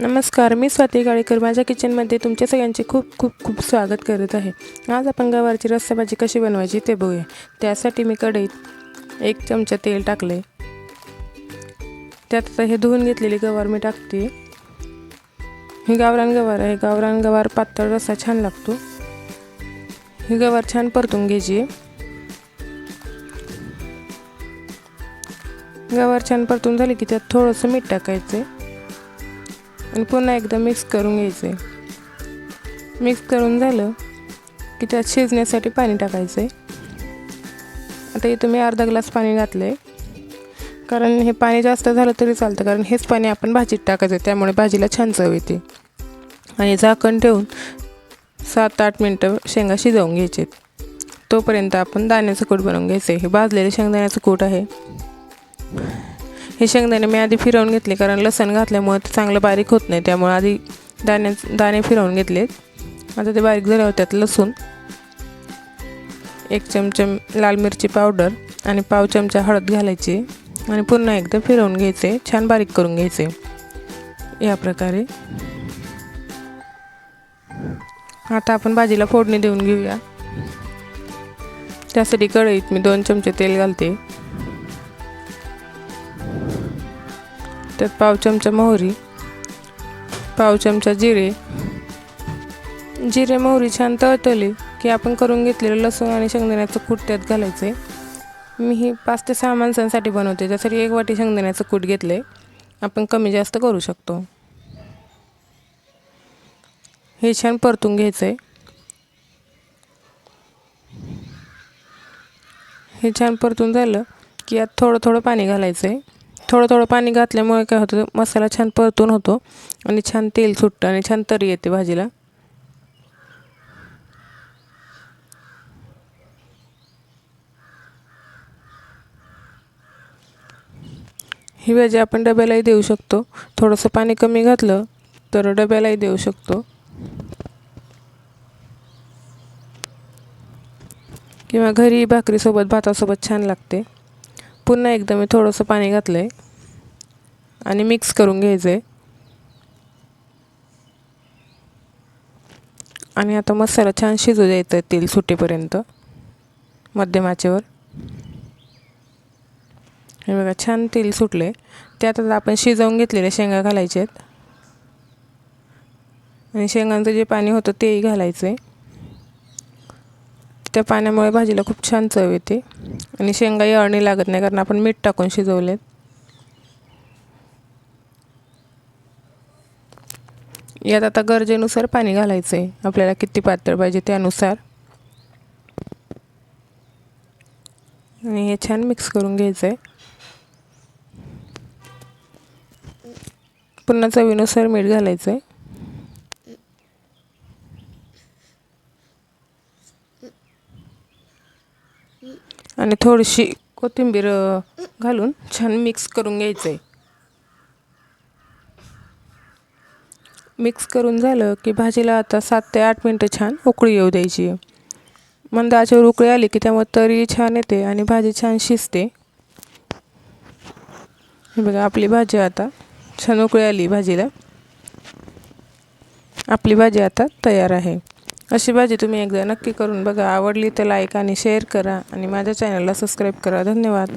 नमस्कार मी स्वाती गाळेकर. माझ्या किचनमध्ये तुमच्या सगळ्यांचे खूप खूप खूप स्वागत करत आहे. आज आपण गवारची रस्साभाजी कशी बनवायची ते बघूया. त्यासाठी मी कढईत एक चमचा तेल टाकले. त्यात आता हे धुवून घेतलेली गवार मी टाकते. ही गावरान गवार आहे. गावरान गवार पातळ रस्सा छान लागतो. ही गवार छान परतून घ्यायची. गवार छान परतून झाली की त्यात थोडंसं मीठ टाकायचं. आणि पुन्हा एकदा मिक्स करून घ्यायचं आहे मिक्स करून झालं की त्यात शिजण्यासाठी पाणी टाकायचं आहे आता इथं मी अर्धा ग्लास पाणी घातलं आहे कारण हे पाणी जास्त झालं तरी चालतं कारण हेच पाणी आपण भाजीत टाकायचं आहे त्यामुळे भाजीला छान चव येते. आणि झाकण ठेवून सात आठ मिनटं शेंगा शिजवून घ्यायचे तोपर्यंत आपण दाण्याचं कूट बनवून घ्यायचं आहे हे भाजलेले शेंगदाण्याचं कूट आहे. हे शेंगदाणे मी आधी फिरवून घेतले कारण लसण घातल्यामुळे ते चांगलं बारीक होत नाही त्यामुळे आधी दाणे दाणे फिरवून घेतलेत आता ते बारीक झाल्यावर त्यात लसूण एक चमचम लाल मिरची पावडर आणि पाव चमचा हळद घालायची आणि पुन्हा एकदा फिरवून घ्यायचे छान बारीक करून घ्यायचे. या प्रकारे. आता आपण भाजीला फोडणी देऊन घेऊया. त्यासाठी कढईत मी दोन चमचे तेल घालते. त्यात पाव चमचा मोहरी पाव चमचा जिरे. जिरे मोहरी छान तळतळली की आपण करून घेतलेलं लसूण आणि शेंगदाण्याचं कूट त्यात घालायचं आहे मी ही पाच ते सहा माणसांसाठी बनवते त्यासाठी एक वाटी शेंगदाण्याचं कूट घेतलं आहे आपण कमी जास्त करू शकतो. हे छान परतून घ्यायचं आहे हे छान परतून झालं की यात थोडं थोडं पाणी घालायचं आहे थोडं थोडं पाणी घातल्यामुळे काय होतं मसाला छान परतून होतो आणि छान तेल सुटतं आणि छान तरी येते भाजीला. ही भाजी आपण डब्यालाही देऊ शकतो. थोडंसं पाणी कमी घातलं तर डब्यालाही देऊ शकतो. किंवा घरी भाकरीसोबत भातासोबत छान लागते. पुन्हा एकदा मी थोडंसं पाणी घातलं आहे आणि मिक्स करून घ्यायचं. आहे आणि आता मसाला छान शिजू द्यायचा आहे तेल सुटेपर्यंत. मध्यम आचेवर हे बघा छान तेल सुटले. त्यात आता आपण शिजवून घेतलेल्या शेंगा घालायचे आहेत आणि शेंगांचं जे पाणी होतं तेही घालायचं आहे त्या पाण्यामुळे भाजीला खूप छान चव येते. आणि शेंगाही अळणी लागत नाही कारण आपण मीठ टाकून शिजवलेत. यात आता गरजेनुसार पाणी घालायचं आहे आपल्याला किती पातळ पाहिजे त्यानुसार. आणि हे छान मिक्स करून घ्यायचं आहे पुन्हा चवीनुसार मीठ घालायचं आहे आणि थोडीशी कोथिंबीर घालून छान मिक्स करून घ्यायचं आहे मिक्स करून झालं की भाजीला आता सात ते आठ मिनटं छान उकळी येऊ द्यायची. आहे मंद आचेवर उकळी आली की त्यामुळे तरी छान येते आणि भाजी छान शिजते. हे बघा आपली भाजी आता छान उकळी आली भाजीला. आपली भाजी आता तयार आहे. अशी भाजी तुम्ही एकदा नक्की करून बघा. आवडली तर लाईक आणि शेअर करा आणि माझ्या चॅनलला सबस्क्राईब करा. धन्यवाद.